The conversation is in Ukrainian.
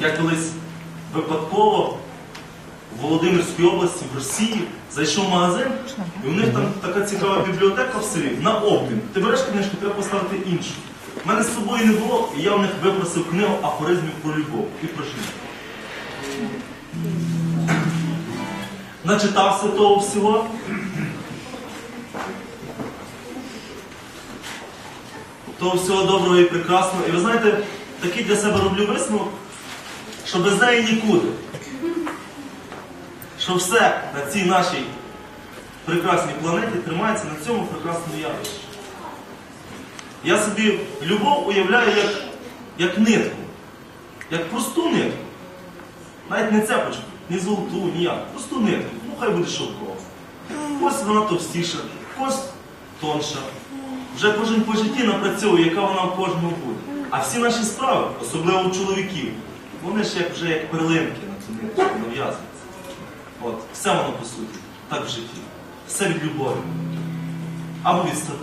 Я колись випадково в Володимирській області, в Росії, зайшов в магазин, і у них там така цікава бібліотека в селі на обмін. Ти береш книжку, треба поставити іншу. У мене з собою не було, і я в них випросив книгу афоризмів про любов і про життя. Начитався того всього. Того всього доброго і прекрасного. І ви знаєте, такий для себе роблю висновок, що без неї нікуди. Що все на цій нашій прекрасній планеті тримається на цьому прекрасному явищі. Я собі любов уявляю як, як нитку, як просту нитку. Навіть не цепочку, ні золоту, ніяк. Просту нитку. Ну хай буде шовкова. Ось вона товстіша, ось тонша. Вже кожен по житті напрацьовує, яка вона в кожного буде. А всі наші справи, особливо у чоловіків, вони ж як, вже як перлинки на нитку нав'язуються. От, все воно по суті, так в житті. Все від любові. Або від страху.